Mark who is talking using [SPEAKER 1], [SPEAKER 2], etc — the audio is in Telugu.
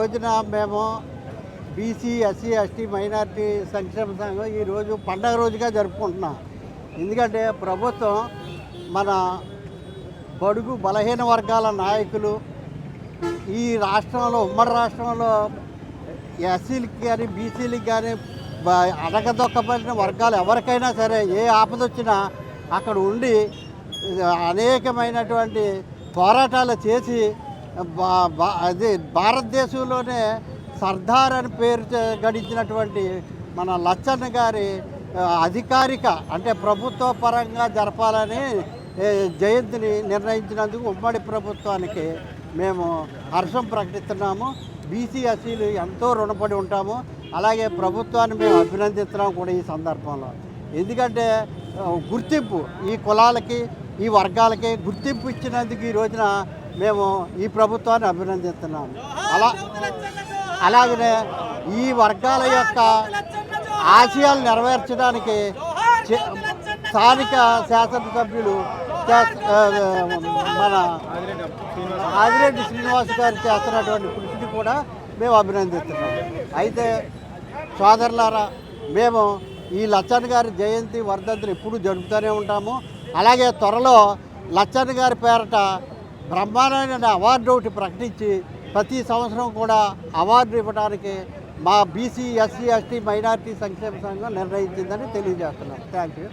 [SPEAKER 1] రోజున మేము బీసీ ఎస్సీ ఎస్టీ మైనార్టీ సంక్షేమ సంఘం ఈరోజు పండగ రోజుగా జరుపుకుంటున్నాం. ఎందుకంటే ప్రభుత్వం మన బడుగు బలహీన వర్గాల నాయకులు ఈ రాష్ట్రంలో ఉమ్మడి రాష్ట్రంలో ఎస్సీలకి కానీ బీసీలకి కానీ అడగదొక్కబడిన వర్గాలు ఎవరికైనా సరే ఏ ఆపద వచ్చినా అక్కడ ఉండి అనేకమైనటువంటి పోరాటాలు చేసి అది భారతదేశంలోనే సర్దార్ అని పేరు గడించినటువంటి మన లచ్చన్న గారి అధికారిక అంటే ప్రభుత్వ పరంగా జరపాలని జయంతిని నిర్ణయించినందుకు ఉమ్మడి ప్రభుత్వానికి మేము హర్షం ప్రకటిస్తున్నాము. బీసీ ఎస్సీలు ఎంతో రుణపడి ఉంటాము. అలాగే ప్రభుత్వాన్ని మేము అభినందిస్తున్నాము కూడా ఈ సందర్భంలో. ఎందుకంటే గుర్తింపు ఈ కులాలకి ఈ వర్గాలకి గుర్తింపు ఇచ్చినందుకు ఈ రోజున మేము ఈ ప్రభుత్వాన్ని అభినందిస్తున్నాము. అలా అలాగనే ఈ వర్గాల యొక్క ఆశయాలు నెరవేర్చడానికి స్థానిక శాసనసభ్యులు మన ఆదిరెడ్డి శ్రీనివాస్ గారు చేస్తున్నటువంటి కృషిని కూడా మేము అభినందిస్తున్నాం అయితే సోదరులారా మేము ఈ లచ్చన్ గారి జయంతి వర్ధంతిని ఎప్పుడు జరుపుతూనే ఉంటాము. అలాగే త్వరలో లచ్చన్ గారి పేరట బ్రహ్మాండమైన అవార్డు ఒకటి ప్రకటించి ప్రతి సంవత్సరం కూడా అవార్డు ఇవ్వడానికి మా బీసీ ఎస్సీ ఎస్టీ మైనార్టీ సంక్షేమ సంఘం నిర్ణయించిందని తెలియజేస్తున్నాం. Thank you